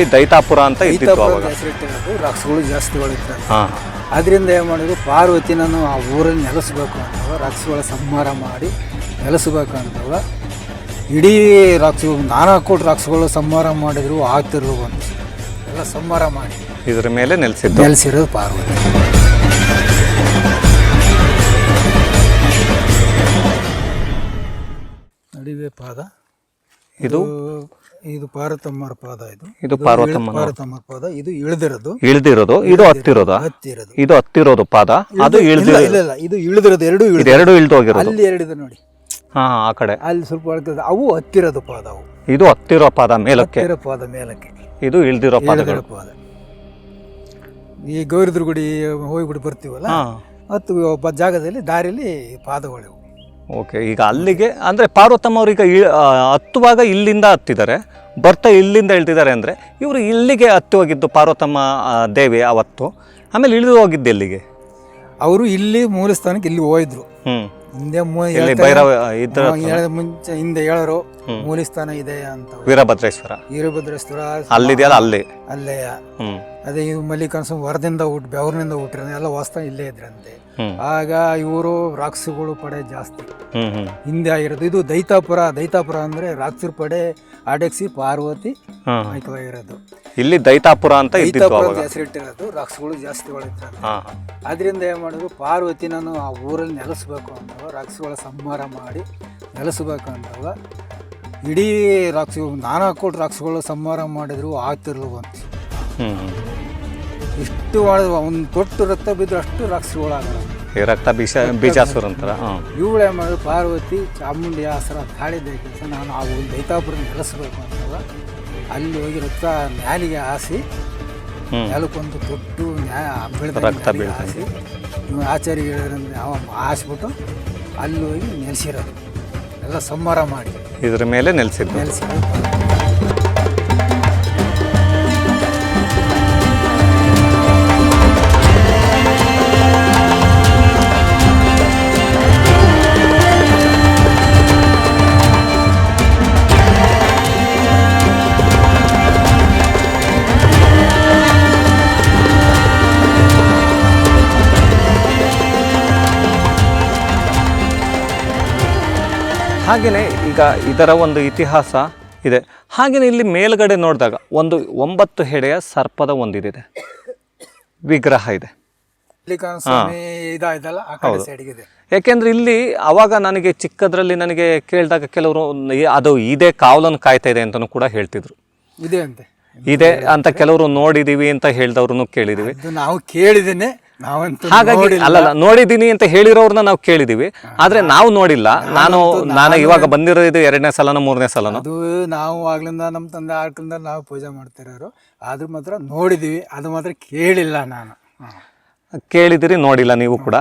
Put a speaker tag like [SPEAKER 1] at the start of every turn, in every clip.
[SPEAKER 1] ಇಲ್ಲಿ ದೈತಾಪುರ ಅಂತ ಇದ್ದಿತ್ತು ಅವಾಗ.
[SPEAKER 2] ರಾಕ್ಷಗಳು ಜಾಸ್ತಿ
[SPEAKER 1] ಹಾ.
[SPEAKER 2] ಅದರಿಂದ ಏನು ಮಾಡಿದ್ರು ಪಾರ್ವತಿನೂ ಆ ಊರಲ್ಲಿ ನೆಲೆಸ್ಬೇಕು ಅಂತವ ರಕ್ಸ್ಗಳ ಸಂಹಾರ ಮಾಡಿ ನೆಲೆಸ್ಬೇಕು ಅಂತವ. ಇಡೀ ರಾಕ್ಷಗಳು ನಾನಾ ಕೋಟಿ ರಾಕ್ಷಗಳು ಸಂಹಾರ ಮಾಡಿದ್ರು ಆಗ್ತಿರ್ಲು ಅಂತ ಎಲ್ಲ ಸಂಹಾರ ಮಾಡಿ
[SPEAKER 1] ಇದ್ರ ಮೇಲೆ ನೆಲೆಸಿದ್ದು.
[SPEAKER 2] ನೆಲೆಸಿರೋದು ಪಾರ್ವತಿ. ನಡಿವೆ ಪಾದ.
[SPEAKER 1] ಇದು
[SPEAKER 2] ಇದು ಪಾರ್ವತಮ್ಮರ ಪಾದ ಇದು.
[SPEAKER 1] ಇದು ಪಾರ್ವತಮ್ಮ
[SPEAKER 2] ಪಾರ್ವತಮ್ಮರ ಪಾದ. ಇದು ಇಳಿದಿರೋದು.
[SPEAKER 1] ಇಳ್ದಿರೋದು ಇದು ಹತ್ತಿರೋದು?
[SPEAKER 2] ಹತ್ತಿರೋದು.
[SPEAKER 1] ಇದು ಹತ್ತಿರೋದು ಪಾದ? ಅದು ಇಳಿದಿರೋ
[SPEAKER 2] ಇಲ್ಲ ಇದು ಇಳಿದಿರೋದು ಎರಡು ಇಳಿದು
[SPEAKER 1] ಎರಡು ಇಳಿದು ಹೋಗಿರೋದು.
[SPEAKER 2] ಅಲ್ಲಿ ಎರಡಿದೆ ನೋಡಿ.
[SPEAKER 1] ಹಾ ಆ ಕಡೆ.
[SPEAKER 2] ಅಲ್ಲಿ ಸ್ವಲ್ಪ ಅವು ಹತ್ತಿರೋದು ಪಾದ ಅವು
[SPEAKER 1] ಇದು ಹತ್ತಿರೋ ಪಾದ ಮೇಲಕ್ಕೆ.
[SPEAKER 2] ಹತ್ತಿರೋ ಪಾದ ಮೇಲಕ್ಕೆ.
[SPEAKER 1] ಇದು ಇಳ್ದಿರೋ ಪಾದಗಳು.
[SPEAKER 2] ಪಾದ. ಈ ಗೌರಿದ್ರ ಗುಡಿ ಹೋಗ್ಬಿಟ್ಟು ಬರ್ತೀವಲ್ಲ? ಹತ್ತು ಒಬ್ಬ ಜಾಗದಲ್ಲಿ ದಾರಿಲಿ ಪಾದಗಳು
[SPEAKER 1] ಓಕೆ ಈಗ ಅಲ್ಲಿಗೆ ಅಂದರೆ ಪಾರ್ವತಮ್ಮ ಅವ್ರೀಗ ಹತ್ತುವಾಗ ಇಲ್ಲಿಂದ ಹತ್ತಿದ್ದಾರೆ. ಬರ್ತಾ ಇಲ್ಲಿಂದ ಇಳ್ತಿದ್ದಾರೆ ಅಂದರೆ ಇವರು ಇಲ್ಲಿಗೆ ಹತ್ತಿ ಹೋಗಿದ್ದು ಪಾರ್ವತಮ್ಮ ದೇವಿ ಅವತ್ತು. ಆಮೇಲೆ ಇಳಿದು ಹೋಗಿದ್ದು ಎಲ್ಲಿಗೆ?
[SPEAKER 2] ಅವರು ಇಲ್ಲಿ ಮೂಲ ಸ್ಥಾನಕ್ಕೆ ಇಲ್ಲಿ ಹೋಯಿದ್ರು
[SPEAKER 1] ಹ್ಞೂ
[SPEAKER 2] ಹಿಂದೆ ಮುಂಚೆ ಹಿಂದೆ ಹೇಳೋರು. ಮೂಲ ಸ್ಥಾನ ಇದೆ ಅಂತ.
[SPEAKER 1] ವೀರಭದ್ರೇಶ್ವರ.
[SPEAKER 2] ವೀರಭದ್ರೇಶ್ವರ
[SPEAKER 1] ಅಲ್ಲಿದೆಯಲ್ಲ ಅಲ್ಲಿ.
[SPEAKER 2] ಅಲ್ಲೇ ಅದೇ ಇದು ಮಲ್ಲಿಕಾರ್ಜುನ ವರದಿಂದ ಹುಟ್ ಬೆವರಿನಿಂದ ಹುಟ್ಟಿರ ಎಲ್ಲ ವಾಸ್ತವ ಇಲ್ಲೇ ಇದ್ರಂತೆ. ಆಗ ಇವರು ರಾಕ್ಷಸಗಳು ಪಡೆ ಜಾಸ್ತಿ. ಹಿಂದೆ ಆಗಿರೋದು ಇದು ದೈತಾಪುರ ದೈತಾಪುರ ಅಂದ್ರೆ ರಾಕ್ಷಸರ ಪಡೆ ಆಡೆಕ್ಸಿ ಪಾರ್ವತಿ ಇರೋದು
[SPEAKER 1] ಇಲ್ಲಿ ದೈತಾಪುರ ಅಂತ
[SPEAKER 2] ಇಟ್ಟಿರೋದು ಹೆಸರಿಟ್ಟಿರೋದು ರಾಕ್ಷಸಗಳು ಜಾಸ್ತಿ
[SPEAKER 1] ಹಾ.
[SPEAKER 2] ಅದರಿಂದ ಏನು ಮಾಡಿದ್ರು ಪಾರ್ವತಿನೂ ಆ ಊರಲ್ಲಿ ನೆಲೆಸ್ಬೇಕು ಅಂತ ರಾಕ್ಷಸಗಳ ಸಂಹಾರ ಮಾಡಿ ನೆಲೆಸ್ಬೇಕು ಅಂತವ ಇಡೀ ರಾಕ್ಸ್ ನಾನಾ ಕೋಟಿ ರಾಕ್ಸ್ಗಳು ಸಂಹಾರ ಮಾಡಿದ್ರು ಆಗ್ತಿರ್ಲು ಅಂತ.
[SPEAKER 1] ಹ್ಮ್ ಹ್ಮ್.
[SPEAKER 2] ಇಷ್ಟು ಮಾಡಿದ್ರು ಒಂದು ತೊಟ್ಟು ರಕ್ತ ಬಿದ್ದರೆ ಅಷ್ಟು ರಾಕ್ಸ್ಗಳು
[SPEAKER 1] ಈ ರಕ್ತ ಬೀಜ ಬೀಜಾಸುರ ಅಂತಾರ?
[SPEAKER 2] ಇವಳೇ ಮಾಡಿದ್ರು ಪಾರ್ವತಿ ಚಾಮುಂಡಿ ಆಸರ ತಾಳಿದ ಕೆಲಸ. ನಾನು ಆ ಒಂದು ದೈತಾಪುರ ನಡೆಸಬೇಕು ಅಂತವ ಅಲ್ಲಿ ಹೋಗಿ ರಕ್ತ ಮ್ಯಾಲಿಗೆ ಹಾಸಿ ನೆಲಕ್ಕೊಂದು ತೊಟ್ಟು ಬೆಳೆದ
[SPEAKER 1] ರಕ್ತ.
[SPEAKER 2] ಹಾಸಿ ಆಚಾರ್ಯ ಹೇಳಿದ್ರೆ ಅವ ಹಾಸ್ಬಿಟ್ಟು ಅಲ್ಲಿ ಹೋಗಿ ನೆಲೆಸಿರೋದು. ಎಲ್ಲ ಸಂಹಾರ ಮಾಡಿ.
[SPEAKER 1] ಇದ್ರ ಮೇಲೆ ನೆಲೆಸಿದ್ದು.
[SPEAKER 2] ನೆಲೆಸಿರೋದು
[SPEAKER 1] ಹಾಗೆಯೇ ಈಗ ಇದರ ಒಂದು ಇತಿಹಾಸ ಇದೆ. ಹಾಗೆಯೇ ಇಲ್ಲಿ ಮೇಲ್ಗಡೆ ನೋಡಿದಾಗ ಒಂದು ಒಂಬತ್ತು ಹೆಡೆಯ ಸರ್ಪದ ಒಂದಿದೆ ವಿಗ್ರಹ ಇದೆ. ಯಾಕೆಂದ್ರೆ ಇಲ್ಲಿ ಅವಾಗ ನನಗೆ ಚಿಕ್ಕದ್ರಲ್ಲಿ ನನಗೆ ಕೇಳಿದಾಗ ಕೆಲವರು ಅದು ಇದೇ ಕಾವಲನ್ನು ಕಾಯ್ತಾ ಇದೆ ಅಂತಲೂ ಕೂಡ ಹೇಳ್ತಿದ್ರು.
[SPEAKER 2] ಇದೆ ಅಂತ.
[SPEAKER 1] ಇದೆ ಅಂತ ಕೆಲವರು ನೋಡಿದೀವಿ ಅಂತ ಹೇಳಿದವ್ರು ಕೇಳಿದೀವಿ.
[SPEAKER 2] ನಾವು ಕೇಳಿದ್ದೇನೆ. ನಾವಂತೂ
[SPEAKER 1] ಹಾಗಾಗಿ ಅಲ್ಲಲ್ಲ ನೋಡಿದೀನಿ ಅಂತ ಹೇಳಿರೋರ್ನ ನಾವು ಕೇಳಿದೀವಿ. ಆದ್ರೆ ನಾವು ನೋಡಿಲ್ಲ. ನಾನು ನಾನು ಇವಾಗ ಬಂದಿರೋದು ಎರಡನೇ ಸಲನೋ ಮೂರನೇ ಸಲನೋ?
[SPEAKER 2] ಅದು ನಾವು ಆಗ್ಲಿಂದ ನಮ್ಮ ತಂದೆ ಆಗ್ಲಿಂದ ನಾವು ಪೂಜೆ ಮಾಡ್ತಿರೋರು. ಆದ್ರೂ ಮಾತ್ರ ನೋಡಿದೀವಿ. ಅದು ಮಾತ್ರ ಕೇಳಿಲ್ಲ ನಾನು.
[SPEAKER 1] ಕೇಳಿದಿರಿ ನೋಡಿಲ್ಲ ನೀವು ಕೂಡ.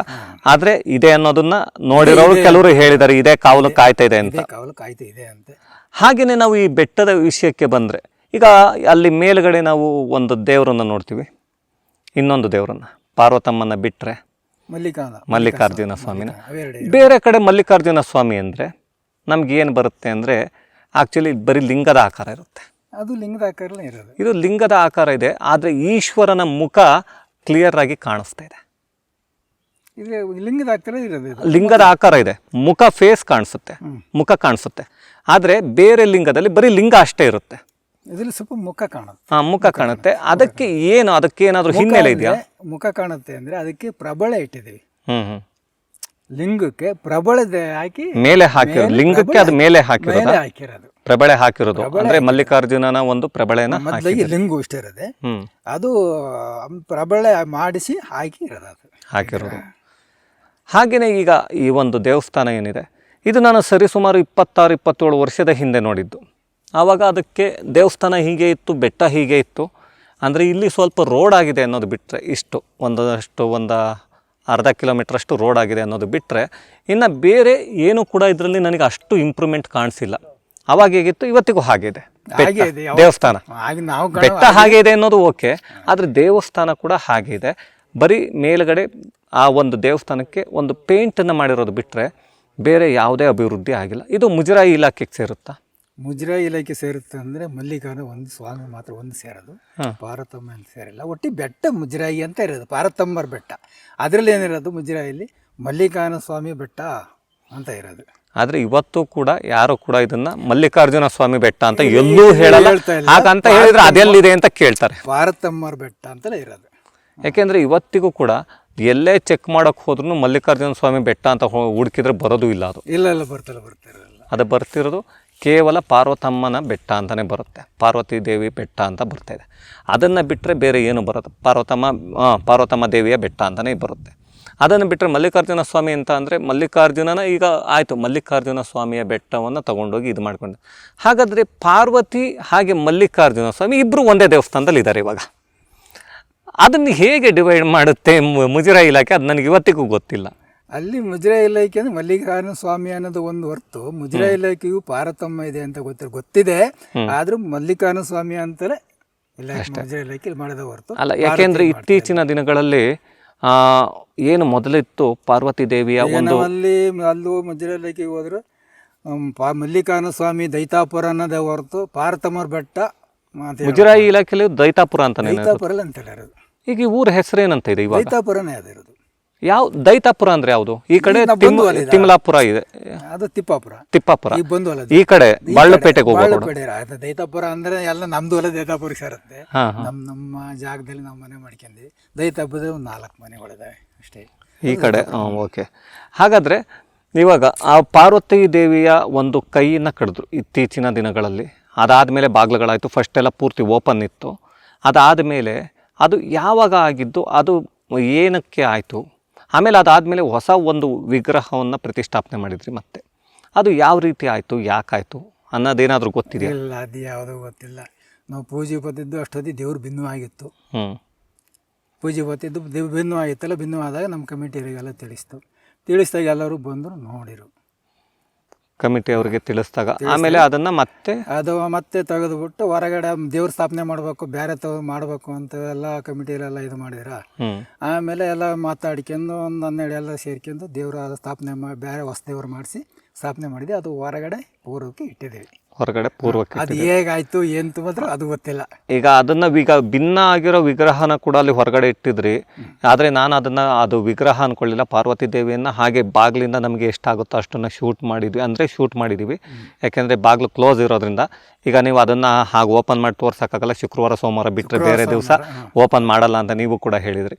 [SPEAKER 1] ಆದ್ರೆ ಇದೆ ಅನ್ನೋದನ್ನ ನೋಡಿರೋರು ಕೆಲವರು ಹೇಳಿದ್ದಾರೆ ಇದೇ ಕಾವಲು ಕಾಯ್ತಾ ಇದೆ ಅಂತ.
[SPEAKER 2] ಕಾವಲು ಕಾಯ್ತಾ ಇದೆ ಅಂತ.
[SPEAKER 1] ಹಾಗೇನೆ ನಾವು ಈ ಬೆಟ್ಟದ ವಿಷಯಕ್ಕೆ ಬಂದ್ರೆ ಈಗ ಅಲ್ಲಿ ಮೇಲ್ಗಡೆ ನಾವು ಒಂದು ದೇವರನ್ನ ನೋಡ್ತೀವಿ. ಇನ್ನೊಂದು ದೇವರನ್ನ. ಪಾರ್ವತಮ್ಮನ ಬಿಟ್ಟರೆ
[SPEAKER 2] ಮಲ್ಲಿಕಾರ್ಜುನ
[SPEAKER 1] ಮಲ್ಲಿಕಾರ್ಜುನ ಸ್ವಾಮಿನ. ಬೇರೆ ಕಡೆ ಮಲ್ಲಿಕಾರ್ಜುನ ಸ್ವಾಮಿ ಅಂದರೆ ನಮ್ಗೆ ಏನು ಬರುತ್ತೆ ಅಂದರೆ ಆ್ಯಕ್ಚುಲಿ ಬರೀ ಲಿಂಗದ ಆಕಾರ ಇರುತ್ತೆ.
[SPEAKER 2] ಅದು ಲಿಂಗದ ಆಕಾರ ಇರೋದು.
[SPEAKER 1] ಇದು ಲಿಂಗದ ಆಕಾರ ಇದೆ ಆದರೆ ಈಶ್ವರನ ಮುಖ ಕ್ಲಿಯರ್ ಆಗಿ ಕಾಣಿಸ್ತಾ ಇದೆ.
[SPEAKER 2] ಲಿಂಗದ ಆಕಾರ ಇರೋದು ಇದು.
[SPEAKER 1] ಲಿಂಗದ ಆಕಾರ ಇದೆ ಮುಖ ಫೇಸ್ ಕಾಣಿಸುತ್ತೆ ಮುಖ ಕಾಣಿಸುತ್ತೆ. ಆದರೆ ಬೇರೆ ಲಿಂಗದಲ್ಲಿ ಬರೀ ಲಿಂಗ ಅಷ್ಟೇ ಇರುತ್ತೆ.
[SPEAKER 2] ಇದ್ರಲ್ಲಿ ಸ್ವಲ್ಪ ಮುಖ ಕಾಣುತ್ತೆ.
[SPEAKER 1] ಹಾ ಮುಖ ಕಾಣುತ್ತೆ. ಅದಕ್ಕೆ ಏನು ಅದಕ್ಕೆ ಏನಾದರೂ ಹಿನ್ನೆಲೆ ಇದೆಯಾ?
[SPEAKER 2] ಮುಖ ಕಾಣುತ್ತೆ ಅಂದ್ರೆ ಅದಕ್ಕೆ ಪ್ರಬಳ ಇಟ್ಟಿದ್ದೀವಿ.
[SPEAKER 1] ಹ್ಮ್ ಹ್ಮ್.
[SPEAKER 2] ಲಿಂಗಕ್ಕೆ ಪ್ರಬಳದ ಹಾಕಿ
[SPEAKER 1] ಮೇಲೆ ಹಾಕಿರೋದು. ಲಿಂಗಕ್ಕೆ ಅದು ಮೇಲೆ ಹಾಕಿರೋದು?
[SPEAKER 2] ಮೇಲೆ ಹಾಕಿರೋದು.
[SPEAKER 1] ಪ್ರಬಳೆ ಹಾಕಿರೋದು. ಅಂದ್ರೆ ಮಲ್ಲಿಕಾರ್ಜುನನ ಒಂದು ಪ್ರಬಳೆನ
[SPEAKER 2] ಮೊದಲಿಗೆ ಲಿಂಗು ಇಷ್ಟ ಇರೋದೆ. ಅದು ಪ್ರಬಳ ಮಾಡಿಸಿ ಹಾಕಿ ಇರೋದು
[SPEAKER 1] ಹಾಕಿರೋದು. ಹಾಗೆಯೇ ಈಗ ಈ ಒಂದು ದೇವಸ್ಥಾನ ಏನಿದೆ? ಇದು ನಾನು ಸರಿಸುಮಾರು ಇಪ್ಪತ್ತಾರು ಇಪ್ಪತ್ತೇಳು ವರ್ಷದ ಹಿಂದೆ ನೋಡಿದ್ದು. ಆವಾಗ ಅದಕ್ಕೆ ದೇವಸ್ಥಾನ ಹೀಗೆ ಇತ್ತು ಬೆಟ್ಟ ಹೀಗೆ ಇತ್ತು. ಅಂದರೆ ಇಲ್ಲಿ ಸ್ವಲ್ಪ ರೋಡ್ ಆಗಿದೆ ಅನ್ನೋದು ಬಿಟ್ಟರೆ ಇಷ್ಟು ಒಂದಷ್ಟು ಒಂದು ಅರ್ಧ ಕಿಲೋಮೀಟ್ರಷ್ಟು ರೋಡ್ ಆಗಿದೆ ಅನ್ನೋದು ಬಿಟ್ಟರೆ ಇನ್ನು ಬೇರೆ ಏನು ಕೂಡ ಇದರಲ್ಲಿ ನನಗೆ ಅಷ್ಟು ಇಂಪ್ರೂವ್ಮೆಂಟ್ ಕಾಣಿಸಿಲ್ಲ. ಅವಾಗ ಹೇಗಿತ್ತು ಇವತ್ತಿಗೂ ಹಾಗಿದೆ ಬೆಟ್ಟ,
[SPEAKER 2] ಹಾಗೆ ಇದೆ
[SPEAKER 1] ದೇವಸ್ಥಾನ. ಬೆಟ್ಟ ಹಾಗೆ ಇದೆ ಅನ್ನೋದು ಓಕೆ ಆದರೆ ದೇವಸ್ಥಾನ ಕೂಡ ಹಾಗೆ ಇದೆ ಬರೀ ಮೇಲುಗಡೆ ಆ ಒಂದು ದೇವಸ್ಥಾನಕ್ಕೆ ಒಂದು ಪೇಂಟನ್ನು ಮಾಡಿರೋದು ಬಿಟ್ಟರೆ ಬೇರೆ ಯಾವುದೇ ಅಭಿವೃದ್ಧಿ ಆಗಿಲ್ಲ. ಇದು ಮುಜರಾಯಿ ಇಲಾಖೆಗೆ ಸೇರುತ್ತಾ?
[SPEAKER 2] ಮುಜರಾಯಿ ಇಲಾಖೆ ಸೇರುತ್ತೆ ಅಂದರೆ ಮಲ್ಲಿಕಾರ್ಜುನ ಒಂದು ಸ್ವಾಮಿ ಮಾತ್ರ ಒಂದು ಸೇರೋದು. ಪಾರತಮ್ಮ ಅಂತ ಸೇರಿಲ್ಲ. ಒಟ್ಟಿ ಬೆಟ್ಟ ಮುಜರಾಯಿ ಅಂತ ಇರೋದು. ಪಾರತಮ್ಮರ ಬೆಟ್ಟ. ಅದರಲ್ಲಿ ಏನಿರೋದು ಮುಜರಾಯಿಲಿ? ಮಲ್ಲಿಕಾರ್ಜುನ ಸ್ವಾಮಿ ಬೆಟ್ಟ ಅಂತ ಇರೋದು.
[SPEAKER 1] ಆದ್ರೆ ಇವತ್ತು ಕೂಡ ಯಾರು ಕೂಡ ಇದನ್ನ ಮಲ್ಲಿಕಾರ್ಜುನ ಸ್ವಾಮಿ ಬೆಟ್ಟ ಅಂತ ಎಲ್ಲೂ ಹೇಳಲ್ಲ. ಹಾಗಂತ ಹೇಳಿದ್ರೆ ಅದೆಲ್ಲಿದೆ ಅಂತ ಕೇಳ್ತಾರೆ.
[SPEAKER 2] ಪಾರತಮ್ಮರ ಬೆಟ್ಟ ಅಂತಲೇ ಇರೋದು.
[SPEAKER 1] ಯಾಕೆಂದ್ರೆ ಇವತ್ತಿಗೂ ಕೂಡ ಎಲ್ಲೇ ಚೆಕ್ ಮಾಡಕ್ ಹೋದ್ರು ಮಲ್ಲಿಕಾರ್ಜುನ ಸ್ವಾಮಿ ಬೆಟ್ಟ ಅಂತ ಹುಡುಕಿದ್ರೆ ಬರೋದು ಇಲ್ಲ ಅದು.
[SPEAKER 2] ಇಲ್ಲ ಇಲ್ಲ ಬರ್ತಿಲ್ಲ ಬರ್ತಿರಲ್ಲ
[SPEAKER 1] ಅದು ಬರ್ತಿರೋದು. ಕೇವಲ ಪಾರ್ವತಮ್ಮನ ಬೆಟ್ಟ ಅಂತಲೇ ಬರುತ್ತೆ. ಪಾರ್ವತಿ ದೇವಿ ಬೆಟ್ಟ ಅಂತ ಬರ್ತಾ ಇದೆ. ಅದನ್ನು ಬಿಟ್ಟರೆ ಬೇರೆ ಏನು ಬರುತ್ತೆ ಪಾರ್ವತಮ್ಮ ಪಾರ್ವತಮ್ಮ ದೇವಿಯ ಬೆಟ್ಟ ಅಂತಲೇ ಬರುತ್ತೆ. ಅದನ್ನು ಬಿಟ್ಟರೆ ಮಲ್ಲಿಕಾರ್ಜುನ ಸ್ವಾಮಿ ಅಂತ ಅಂದರೆ ಮಲ್ಲಿಕಾರ್ಜುನನ ಈಗ ಆಯಿತು. ಮಲ್ಲಿಕಾರ್ಜುನ ಸ್ವಾಮಿಯ ಬೆಟ್ಟವನ್ನು ತಗೊಂಡೋಗಿ ಇದು ಮಾಡ್ಕೊಂಡು. ಹಾಗಾದರೆ ಪಾರ್ವತಿ ಹಾಗೆ ಮಲ್ಲಿಕಾರ್ಜುನ ಸ್ವಾಮಿ ಇಬ್ಬರು ಒಂದೇ ದೇವಸ್ಥಾನದಲ್ಲಿ ಇದ್ದಾರೆ ಇವಾಗ. ಅದನ್ನು ಹೇಗೆ ಡಿವೈಡ್ ಮಾಡುತ್ತೆ ಮು- ಮುಜರಾಯಿ ಇಲಾಖೆ ಅದು ನನಗೆ ಇವತ್ತಿಗೂ ಗೊತ್ತಿಲ್ಲ.
[SPEAKER 2] ಅಲ್ಲಿ ಮುಜರಾಯಿ ಇಲಾಖೆ ಅಂದ್ರೆ ಮಲ್ಲಿಕಾರ್ಜುನ ಸ್ವಾಮಿ ಅನ್ನೋದು ಒಂದು ಹೊರತು ಮುಜರಾಯಿ ಇಲಾಖೆಯು ಪಾರತಮ್ಮ ಇದೆ ಅಂತ ಗೊತ್ತಿರ ಗೊತ್ತಿದೆ. ಆದ್ರೂ ಮಲ್ಲಿಕಾರ್ಜುನ ಸ್ವಾಮಿ ಅಂತಲೇ ಇಲಾಖೆ ಮಾಡಿದ ಹೊರ್ತು
[SPEAKER 1] ಅಲ್ಲ ಯಾಕೆಂದ್ರೆ ಇತ್ತೀಚಿನ ದಿನಗಳಲ್ಲಿ ಆ, ಏನು ಮೊದಲಿತ್ತು ಪಾರ್ವತಿ ದೇವಿಯ ಒಂದು
[SPEAKER 2] ಅಲ್ಲಿ ಅಲ್ಲೂ ಮುಜರಾ ಇಲಾಖೆಗೆ ಹೋದ್ರೆ ಮಲ್ಲಿಕಾರ್ಜುನ ಸ್ವಾಮಿ ದೈತಾಪುರ ಅನ್ನೋದೇ ಹೊರತು ಪಾರ್ತಮರ್ ಬೆಟ್ಟ
[SPEAKER 1] ಮುಜರಾಯಿ ಇಲಾಖೆಯಲ್ಲಿ ದೈತಾಪುರ ಅಂತ
[SPEAKER 2] ದೈತಾಪುರ ಅಂತ ಹೇಳಿರೋದು
[SPEAKER 1] ಈಗ ಊರ ಊರ ಏನಂತ ಇದೆ ಇವಾಗ?
[SPEAKER 2] ದೈತಾಪುರನೇ ಅದಿರೋದು.
[SPEAKER 1] ಯಾವ ದೈತಾಪುರ ಅಂದ್ರೆ ಯಾವುದು? ಈ ಕಡೆ
[SPEAKER 2] ನಾವು.
[SPEAKER 1] ತಿಮ್ಲಾಪುರ ಇದೆ.
[SPEAKER 2] ಅದು ತಿಪ್ಪಾಪುರ.
[SPEAKER 1] ತಿಪ್ಪಾಪುರ.
[SPEAKER 2] ಈ ಬಂದು ಅಲ್ಲ
[SPEAKER 1] ಈ ಕಡೆ ಬಾಳ್ಲಪೇಟೆಗೆ
[SPEAKER 2] ಅದು ದೈತಾಪುರ ಅಂದ್ರೆ ಎಲ್ಲ ನಮ್ದು ಅಲ್ಲ ದೈತಾಪುರ ಸೇರುತ್ತೆ.
[SPEAKER 1] ಹಾ ಹಾ.
[SPEAKER 2] ನಮ್ಮ ನಮ್ಮ ಜಾಗದಲ್ಲಿ ನಾವು ಮನೆ ಮಾಡ್ಕೊಂಡ್ವಿ. ದೈತಾಪುರದ ಒಂದು ನಾಲ್ಕು ಮನೆಗಳಿದಾವೆ ಅಷ್ಟೇ.
[SPEAKER 1] ಈ ಕಡೆ ಓಕೆ. ಹಾಗಾದ್ರೆ ಇವಾಗ ಆ ಪಾರ್ವತಿ ದೇವಿಯ ಒಂದು ಕೈಯನ್ನ ಕಡಿದ್ರು ಇತ್ತೀಚಿನ ದಿನಗಳಲ್ಲಿ. ಅದಾದಮೇಲೆ ಬಾಗಿಲುಗಳಾಯಿತು ಫಸ್ಟ್ ಎಲ್ಲ ಪೂರ್ತಿ ಓಪನ್ ಇತ್ತು. ಅದಾದಮೇಲೆ ಅದು ಯಾವಾಗ ಆಗಿದ್ದು ಅದು ಏನಕ್ಕೆ ಆಯಿತು? ಆಮೇಲೆ ಅದಾದಮೇಲೆ ಹೊಸ ಒಂದು ವಿಗ್ರಹವನ್ನು ಪ್ರತಿಷ್ಠಾಪನೆ ಮಾಡಿದ್ರಿ ಮತ್ತೆ. ಅದು ಯಾವ ರೀತಿ ಆಯಿತು ಯಾಕಾಯಿತು ಅನ್ನೋದೇನಾದರೂ ಗೊತ್ತಿದೆಯಾ?
[SPEAKER 2] ಇಲ್ಲ ಅದು ಯಾವುದೂ ಗೊತ್ತಿಲ್ಲ. ನಾವು ಪೂಜೆ ಬತ್ತಿದ್ದು ಅಷ್ಟೊತ್ತಿ ದೇವ್ರು ಭಿನ್ನವಾಗಿತ್ತು.
[SPEAKER 1] ಹ್ಞೂ
[SPEAKER 2] ಪೂಜೆ ಬತ್ತಿದ್ದು ದೇವ್ ಭಿನ್ನವಾಗಿತ್ತಲ್ಲ ಭಿನ್ನು ನಮ್ಮ ಕಮಿಟಿಯವರಿಗೆಲ್ಲ ತಿಳಿಸ್ತು. ತಿಳಿಸಿದಾಗ ಎಲ್ಲರೂ ಬಂದರು ನೋಡಿರು.
[SPEAKER 1] ಕಮಿಟಿ ಅವರಿಗೆ ತಿಳಿಸಿದಾಗ. ಆಮೇಲೆ ಅದನ್ನ ಮತ್ತೆ
[SPEAKER 2] ಅದು ಮತ್ತೆ ತೆಗೆದುಬಿಟ್ಟು ಹೊರಗಡೆ ದೇವ್ರ ಸ್ಥಾಪನೆ ಮಾಡಬೇಕು ಬೇರೆ ತಗೋ ಮಾಡಬೇಕು ಅಂತ ಎಲ್ಲ ಕಮಿಟಿಲೆಲ್ಲ ಇದು ಮಾಡಿದ್ರ. ಆಮೇಲೆ ಎಲ್ಲ ಮಾತಾಡ್ಕೊಂಡು ಒಂದು ಹನ್ನೆರಡು ಎಲ್ಲ ಸೇರ್ಕೊಂಡು ದೇವ್ರ ಸ್ಥಾಪನೆ ಮಾಡಿ ಬೇರೆ ಹೊಸ ದೇವ್ರು ಮಾಡಿಸಿ ಸ್ಥಾಪನೆ ಮಾಡಿದ್ವಿ ಅದು ಹೊರಗಡೆ ಪೂರ್ವಕ್ಕೆ ಇಟ್ಟಿದ್ದೀವಿ.
[SPEAKER 1] ಹೊರಗಡೆ ಪೂರ್ವಕ್ಕೆ
[SPEAKER 2] ಅದು ಹೇಗಾಯ್ತು ಏನು ಮಾತ್ರ ಅದು ಗೊತ್ತಿಲ್ಲ.
[SPEAKER 1] ಈಗ ಅದನ್ನ ಈಗ ಭಿನ್ನ ಆಗಿರೋ ವಿಗ್ರಹನ ಕೂಡ ಅಲ್ಲಿ ಹೊರಗಡೆ ಇಟ್ಟಿದ್ರಿ. ಆದರೆ ನಾನು ಅದನ್ನ ಅದು ವಿಗ್ರಹ ಅನ್ಕೊಳ್ಳಿಲ್ಲ. ಪಾರ್ವತಿ ದೇವಿಯನ್ನ ಹಾಗೆ ಬಾಗ್ಲಿಂದ ನಮಗೆ ಎಷ್ಟಾಗುತ್ತೋ ಅಷ್ಟನ್ನ ಶೂಟ್ ಮಾಡಿದ್ವಿ. ಅಂದ್ರೆ ಶೂಟ್ ಮಾಡಿದೀವಿ. ಯಾಕೆಂದರೆ ಬಾಗಿಲು ಕ್ಲೋಸ್ ಇರೋದ್ರಿಂದ ಈಗ ನೀವು ಅದನ್ನ ಹಾಗೆ ಓಪನ್ ಮಾಡಿ ತೋರ್ಸಕ್ಕಾಗಲ್ಲ. ಶುಕ್ರವಾರ ಸೋಮವಾರ ಬಿಟ್ಟರೆ ಬೇರೆ ದಿವಸ ಓಪನ್ ಮಾಡಲ್ಲ ಅಂತ ನೀವು ಕೂಡ ಹೇಳಿದ್ರಿ.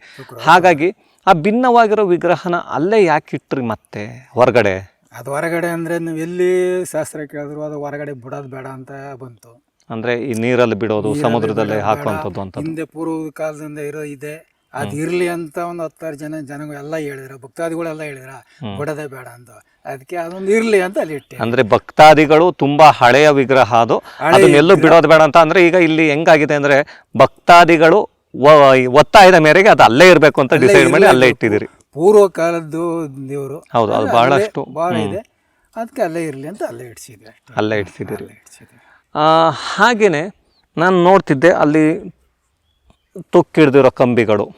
[SPEAKER 1] ಹಾಗಾಗಿ ಆ ಭಿನ್ನವಾಗಿರೋ ವಿಗ್ರಹನ ಅಲ್ಲೇ ಯಾಕೆ ಇಟ್ರಿ ಮತ್ತೆ ಹೊರಗಡೆ?
[SPEAKER 2] ಅದು ಹೊರಗಡೆ ಅಂದರೆ ನೀವು ಎಲ್ಲಿ ಶಾಸ್ತ್ರ ಕೇಳಿದ್ರು ಅದು ಹೊರಗಡೆ ಬಿಡೋದು ಬೇಡ ಅಂತ ಬಂತು.
[SPEAKER 1] ಅಂದ್ರೆ ಈ ನೀರಲ್ಲಿ ಬಿಡೋದು ಸಮುದ್ರದಲ್ಲಿ ಹಾಕುವಂಥದ್ದು ಅಂತ
[SPEAKER 2] ಹಿಂದೆ ಪೂರ್ವ ಕಾಲದಿಂದ ಇರೋ ಇದೆ. ಅದು ಇರ್ಲಿ ಅಂತ ಒಂದು ಹತ್ತಾರು ಜನ ಜನಗಳೆಲ್ಲ ಎಲ್ಲ ಹೇಳಿದ್ರು. ಭಕ್ತಾದಿಗಳೆಲ್ಲ ಹೇಳಿದ್ರ ಬಿಡೋದೇ ಬೇಡ ಅಂತ ಅದಕ್ಕೆ ಅದೊಂದು ಇರ್ಲಿ ಅಂತ ಅಲ್ಲಿ ಇಟ್ಟೆ.
[SPEAKER 1] ಅಂದ್ರೆ ಭಕ್ತಾದಿಗಳು ತುಂಬಾ ಹಳೆಯ ವಿಗ್ರಹ ಅದು. ಅದನ್ನೆಲ್ಲೂ ಬಿಡೋದು ಬೇಡ ಅಂತ ಅಂದ್ರೆ ಈಗ ಇಲ್ಲಿ ಹೆಂಗಾಗಿದೆ ಅಂದ್ರೆ ಭಕ್ತಾದಿಗಳು ಒತ್ತಾಯದ ಮೇರೆಗೆ ಅದು ಅಲ್ಲೇ ಇರಬೇಕು ಅಂತ ಡಿಸೈಡ್ ಮಾಡಿ ಅಲ್ಲೇ ಇಟ್ಟಿದ್ದೀರಿ.
[SPEAKER 2] ಪೂರ್ವ ಕಾಲದ್ದು ದೇವರು.
[SPEAKER 1] ಹೌದು ಅದು ಬಹಳಷ್ಟು.
[SPEAKER 2] ಭಾಳ ಇದೆ. ಅದಕ್ಕೆ ಅಲ್ಲೇ ಇರಲಿ ಅಂತ ಅಲ್ಲೇ ಇಡ್ಸಿದ್ವಿ
[SPEAKER 1] ಅಲ್ಲೇ ಇಡ್ಸಿದ್ದೀರಿ. ಆ, ಹಾಗೇನೆ ನಾನು ನೋಡ್ತಿದ್ದೆ ಅಲ್ಲಿ ತುಕ್ಕಿಡ್ದಿರೋ ಕಂಬಿಗಳು.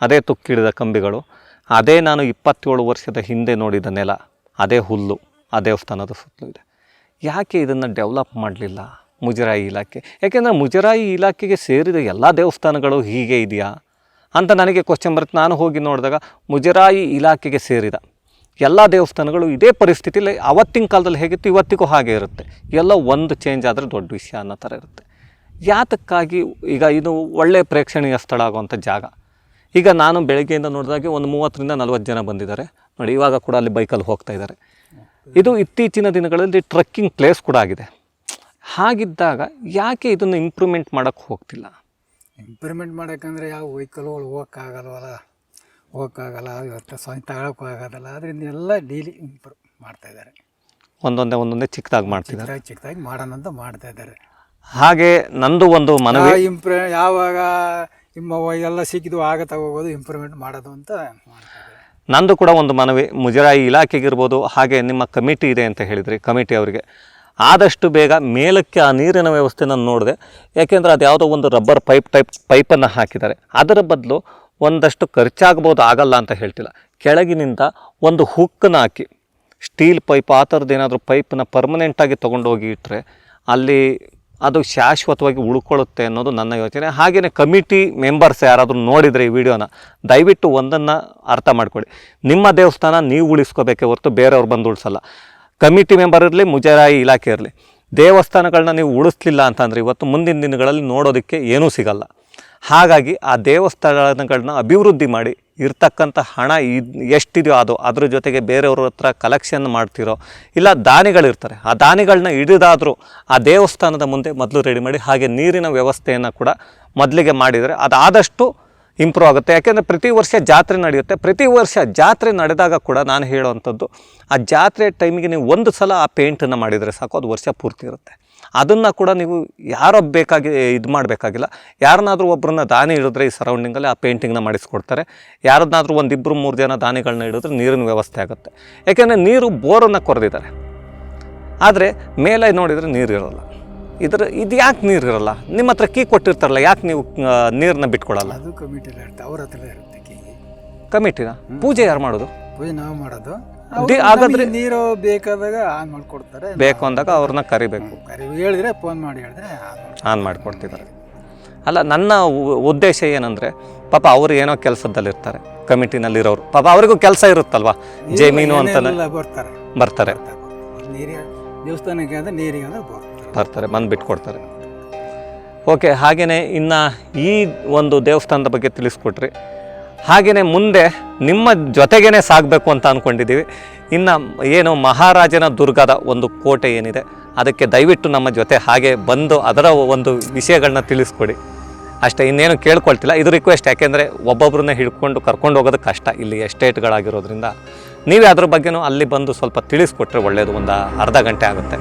[SPEAKER 1] ಅದೇ ತುಕ್ಕಿಡಿದ ಕಂಬಿಗಳು. ಅದೇ ನಾನು ಇಪ್ಪತ್ತೇಳು ವರ್ಷದ ಹಿಂದೆ ನೋಡಿದ ನೆಲ. ಅದೇ ಹುಲ್ಲು ಆ ದೇವಸ್ಥಾನದ ಸುತ್ತಲೂ ಇದೆ. ಯಾಕೆ ಇದನ್ನು ಡೆವಲಪ್ ಮಾಡಲಿಲ್ಲ ಮುಜರಾಯಿ ಇಲಾಖೆ? ಯಾಕೆಂದರೆ ಮುಜರಾಯಿ ಇಲಾಖೆಗೆ ಸೇರಿದ ಎಲ್ಲ ದೇವಸ್ಥಾನಗಳು ಹೀಗೆ ಇದೆಯಾ? ಅಂತ ನನಗೆ ಕ್ವಶನ್ ಬರುತ್ತೆ. ನಾನು ಹೋಗಿ ನೋಡಿದಾಗ ಮುಜರಾಯಿ ಇಲಾಖೆಗೆ ಸೇರಿದ. ಎಲ್ಲ ದೇವಸ್ಥಾನಗಳು ಇದೇ ಪರಿಸ್ಥಿತಿಯಲ್ಲಿ ಅವತ್ತಿನ ಕಾಲದಲ್ಲಿ ಹೇಗಿತ್ತು, ಇವತ್ತಿಗೂ ಹಾಗೆ ಇರುತ್ತೆ. ಎಲ್ಲ ಒಂದು ಚೇಂಜ್ ಆದರೆ ದೊಡ್ಡ ವಿಷಯ ಅನ್ನೋ ಥರ ಇರುತ್ತೆ. ಯಾತಕ್ಕಾಗಿ ಈಗ ಇದು ಒಳ್ಳೆಯ ಪ್ರೇಕ್ಷಣೀಯ ಸ್ಥಳ ಆಗುವಂಥ ಜಾಗ? ಈಗ ನಾನು ಬೆಳಗ್ಗೆಯಿಂದ ನೋಡಿದಾಗೆ ಒಂದು ಮೂವತ್ತರಿಂದ ನಲ್ವತ್ತು ಜನ ಬಂದಿದ್ದಾರೆ. ನೋಡಿ, ಇವಾಗ ಕೂಡ ಅಲ್ಲಿ ಬೈಕಲ್ಲಿ ಹೋಗ್ತಾ ಇದ್ದಾರೆ. ಇದು ಇತ್ತೀಚಿನ ದಿನಗಳಲ್ಲಿ ಟ್ರಕ್ಕಿಂಗ್ ಪ್ಲೇಸ್ ಕೂಡ ಆಗಿದೆ. ಹಾಗಿದ್ದಾಗ ಯಾಕೆ ಇದನ್ನು ಇಂಪ್ರೂವ್ಮೆಂಟ್ ಮಾಡೋಕ್ಕೆ ಹೋಗ್ತಿಲ್ಲ?
[SPEAKER 2] ಇಂಪ್ರೂವ್ಮೆಂಟ್ ಮಾಡೋಕ್ಕಂದ್ರೆ ಯಾವ ವೆಹಿಕಲ್ಗಳು ಹೋಗೋಕ್ಕಾಗಲ್ವಲ್ಲ? ಹೋಗೋಕ್ಕಾಗಲ್ಲ ಇವತ್ತು ಸ್ವಂತ ತಗೊಳಕ್ಕೂ ಆಗೋದಲ್ಲ ಅದರಿಂದ ಎಲ್ಲ ಡೈಲಿ ಇಂಪ್ರೂವ್ ಮಾಡ್ತಾಯಿದ್ದಾರೆ
[SPEAKER 1] ಒಂದೊಂದೇ ಒಂದೊಂದೇ ಚಿಕ್ಕದಾಗಿ ಮಾಡ್ತಿದ್ದಾರೆ.
[SPEAKER 2] ಚಿಕ್ಕದಾಗಿ ಚಿಕ್ಕದಾಗಿ ಮಾಡೋಣ ಅಂತ ಮಾಡ್ತಾ ಇದ್ದಾರೆ.
[SPEAKER 1] ಹಾಗೆ ನಂದು ಒಂದು ಮನವಿ.
[SPEAKER 2] ಇಂಪ್ರೂ ಯಾವಾಗ ನಿಮ್ಮ ಎಲ್ಲ ಸಿಕ್ಕಿದ್ದು ಆಗ ತಗೋಬೋದು ಇಂಪ್ರೂವ್ಮೆಂಟ್ ಮಾಡೋದು ಅಂತ
[SPEAKER 1] ನಂದು ಕೂಡ ಒಂದು ಮನವಿ. ಮುಜರಾಯಿ ಇಲಾಖೆಗಿರ್ಬೋದು ಹಾಗೆ ನಿಮ್ಮ ಕಮಿಟಿ ಇದೆ ಅಂತ ಹೇಳಿದ್ರಿ ಕಮಿಟಿ ಅವರಿಗೆ. ಆದಷ್ಟು ಬೇಗ ಮೇಲಕ್ಕೆ ಆ ನೀರಿನ ವ್ಯವಸ್ಥೆ ನೋಡಿದೆ, ಯಾಕೆಂದರೆ ಅದು ಯಾವುದೋ ಒಂದು ರಬ್ಬರ್ ಪೈಪ್ ಟೈಪ್ ಪೈಪನ್ನು ಹಾಕಿದ್ದಾರೆ. ಅದರ ಬದಲು ಒಂದಷ್ಟು ಖರ್ಚಾಗ್ಬೋದು, ಆಗಲ್ಲ ಅಂತ ಹೇಳ್ತಿಲ್ಲ. ಕೆಳಗಿನಿಂದ ಒಂದು ಹುಕ್ಕನ್ನು ಹಾಕಿ ಸ್ಟೀಲ್ ಪೈಪ್ ಆ ಥರದ್ದು ಏನಾದರೂ ಪೈಪನ್ನ ಪರ್ಮನೆಂಟಾಗಿ ತೊಗೊಂಡೋಗಿ ಇಟ್ಟರೆ ಅಲ್ಲಿ ಅದು ಶಾಶ್ವತವಾಗಿ ಉಳ್ಕೊಳ್ಳುತ್ತೆ ಅನ್ನೋದು ನನ್ನ ಯೋಚನೆ. ಹಾಗೆಯೇ ಕಮಿಟಿ ಮೆಂಬರ್ಸ್ ಯಾರಾದರೂ ನೋಡಿದರೆ ಈ ವಿಡಿಯೋನ, ದಯವಿಟ್ಟು ಒಂದನ್ನು ಅರ್ಥ ಮಾಡ್ಕೊಳ್ಳಿ. ನಿಮ್ಮ ದೇವಸ್ಥಾನ ನೀವು ಉಳಿಸ್ಕೋಬೇಕೇ ಹೊರತು ಬೇರೆಯವ್ರು ಬಂದು ಉಳಿಸಲ್ಲ. ಕಮಿಟಿ ಮೆಂಬರ್ ಇರಲಿ, ಮುಜರಾಯಿ ಇಲಾಖೆ ಇರಲಿ, ದೇವಸ್ಥಾನಗಳನ್ನ ನೀವು ಉಳಿಸ್ಲಿಲ್ಲ ಅಂತಂದರೆ ಇವತ್ತು ಮುಂದಿನ ದಿನಗಳಲ್ಲಿ ನೋಡೋದಕ್ಕೆ ಏನೂ ಸಿಗಲ್ಲ. ಹಾಗಾಗಿ ಆ ದೇವಸ್ಥಾನಗಳನ್ನ ಅಭಿವೃದ್ಧಿ ಮಾಡಿ ಇರ್ತಕ್ಕಂಥ ಹಣ ಇದು ಎಷ್ಟಿದೆಯೋ ಅದು, ಅದ್ರ ಜೊತೆಗೆ ಬೇರೆಯವ್ರ ಹತ್ರ ಕಲೆಕ್ಷನ್ ಮಾಡ್ತಿರೋ, ಇಲ್ಲ ದಾನಿಗಳಿರ್ತಾರೆ, ಆ ದಾನಿಗಳನ್ನ ಹಿಡಿದಾದರೂ ಆ ದೇವಸ್ಥಾನದ ಮುಂದೆ ಮೊದಲು ರೆಡಿ ಮಾಡಿ, ಹಾಗೆ ನೀರಿನ ವ್ಯವಸ್ಥೆಯನ್ನು ಕೂಡ ಮೊದಲಿಗೆ ಮಾಡಿದರೆ ಅದಾದಷ್ಟು ಇಂಪ್ರೂವ್ ಆಗುತ್ತೆ. ಯಾಕೆಂದರೆ ಪ್ರತಿ ವರ್ಷ ಜಾತ್ರೆ ನಡೆಯುತ್ತೆ. ಪ್ರತಿ ವರ್ಷ ಜಾತ್ರೆ ನಡೆದಾಗ ಕೂಡ ನಾನು ಹೇಳುವಂಥದ್ದು, ಆ ಜಾತ್ರೆ ಟೈಮಿಗೆ ನೀವು ಒಂದು ಸಲ ಆ ಪೇಂಟನ್ನು ಮಾಡಿದರೆ ಸಾಕು, ಅದು ವರ್ಷ ಪೂರ್ತಿ ಇರುತ್ತೆ. ಅದನ್ನು ಕೂಡ ನೀವು ಯಾರೋ ಬೇಕಾಗಿ ಇದು ಮಾಡಬೇಕಾಗಿಲ್ಲ. ಯಾರನ್ನಾದರೂ ಒಬ್ಬರನ್ನ ದಾನಿ ಹಿಡಿದ್ರೆ ಈ ಸರೌಂಡಿಂಗಲ್ಲಿ ಆ ಪೇಂಟಿಂಗ್ನ ಮಾಡಿಸ್ಕೊಡ್ತಾರೆ. ಯಾರನ್ನಾದರೂ ಒಂದು ಇಬ್ಬರು ಮೂರು ಜನ ದಾನಿಗಳನ್ನ ಇಡಿದ್ರೆ ನೀರಿನ ವ್ಯವಸ್ಥೆ ಆಗುತ್ತೆ. ಯಾಕೆಂದರೆ ನೀರು ಬೋರನ್ನು ಕೊರೆದಿದ್ದಾರೆ. ಆದರೆ ಮೇಲೆ ನೋಡಿದರೆ ನೀರು ಇರೋಲ್ಲ. ಇದ್ರ ಇದು ಯಾಕೆ ನೀರು ಇರಲ್ಲ? ನಿಮ್ಮ ಹತ್ರ ಕೀ ಕೊಟ್ಟಿರ್ತಾರಲ್ಲ ಯಾಕೆ ನೀವು ನೀರನ್ನ ಬಿಟ್ಕೊಡಲ್ಲ
[SPEAKER 2] ಅದು ಕಮಿಟಿಲಿ ಇರುತ್ತೆ. ಅವ್ರ ಹತ್ರ ಇರುತ್ತೆ ಕೀ.
[SPEAKER 1] ಕಮಿಟಿನ? ಪೂಜೆ ಯಾರು ಮಾಡೋದು?
[SPEAKER 2] ಪೂಜೆ ನಾವು ಮಾಡೋದು.
[SPEAKER 1] ಹಾಗಾದ್ರೆ-
[SPEAKER 2] ನೀರು ಬೇಕಾದಾಗ ಆನ್ ಮಾಡ್ಕೊಡ್ತಾರೆ.
[SPEAKER 1] ಬೇಕು ಅಂದಾಗ ಅವ್ರನ್ನ ಕರಿಬೇಕು.
[SPEAKER 2] ಕರಿ ಹೇಳಿದ್ರೆ ಫೋನ್ ಮಾಡಿ ಹೇಳಿದ್ರೆ ಆನ್
[SPEAKER 1] ಮಾಡಿಕೊಡ್ತಿದ್ದಾರೆ. ಅಲ್ಲ ನನ್ನ ಉದ್ದೇಶ ಏನಂದರೆ ಪಾಪ ಅವರು ಏನೋ ಕೆಲಸದಲ್ಲಿರ್ತಾರೆ ಕಮಿಟಿನಲ್ಲಿರೋರು ಪಾಪ ಅವರಿಗೂ ಕೆಲಸ ಇರುತ್ತಲ್ವಾ? ಜಮೀನು ಅಂತ
[SPEAKER 2] ಬರ್ತಾರೆ?
[SPEAKER 1] ಬರ್ತಾರೆ.
[SPEAKER 2] ದೇವಸ್ಥಾನಕ್ಕೆ ಅಂದ್ರೆ ನೀರಿಗೆ ಅಂದ್ರೆ ಬರ್ತಾರೆ.
[SPEAKER 1] ಬರ್ತಾರೆ ಬಂದು ಬಿಟ್ಕೊಡ್ತಾರೆ ಓಕೆ ಹಾಗೆಯೇ ಇನ್ನು ಈ ಒಂದು ದೇವಸ್ಥಾನದ ಬಗ್ಗೆ ತಿಳಿಸ್ಕೊಟ್ರಿ. ಹಾಗೆಯೇ ಮುಂದೆ ನಿಮ್ಮ ಜೊತೆಗೇ ಸಾಗಬೇಕು ಅಂತ ಅಂದ್ಕೊಂಡಿದ್ದೀವಿ ಇನ್ನು ಏನು ಮಹಾರಾಜನ ದುರ್ಗದ ಒಂದು ಕೋಟೆ ಏನಿದೆ, ಅದಕ್ಕೆ ದಯವಿಟ್ಟು ನಮ್ಮ ಜೊತೆ ಹಾಗೆ ಬಂದು ಅದರ ಒಂದು ವಿಷಯಗಳನ್ನ ತಿಳಿಸ್ಕೊಡಿ. ಅಷ್ಟೇ, ಇನ್ನೇನು ಕೇಳ್ಕೊಳ್ತಿಲ್ಲ. ಇದು ರಿಕ್ವೆಸ್ಟ್ ಯಾಕೆಂದರೆ ಒಬ್ಬೊಬ್ಬರನ್ನ ಹಿಡ್ಕೊಂಡು ಕರ್ಕೊಂಡು ಹೋಗೋದು ಕಷ್ಟ. ಇಲ್ಲಿ ಎಸ್ಟೇಟ್ಗಳಾಗಿರೋದ್ರಿಂದ ನೀವೇ ಅದ್ರ ಬಗ್ಗೆನೂ ಅಲ್ಲಿ ಬಂದು ಸ್ವಲ್ಪ ತಿಳಿಸ್ಕೊಟ್ರೆ ಒಳ್ಳೆಯದು ಒಂದು ಅರ್ಧ ಗಂಟೆ ಆಗುತ್ತೆ.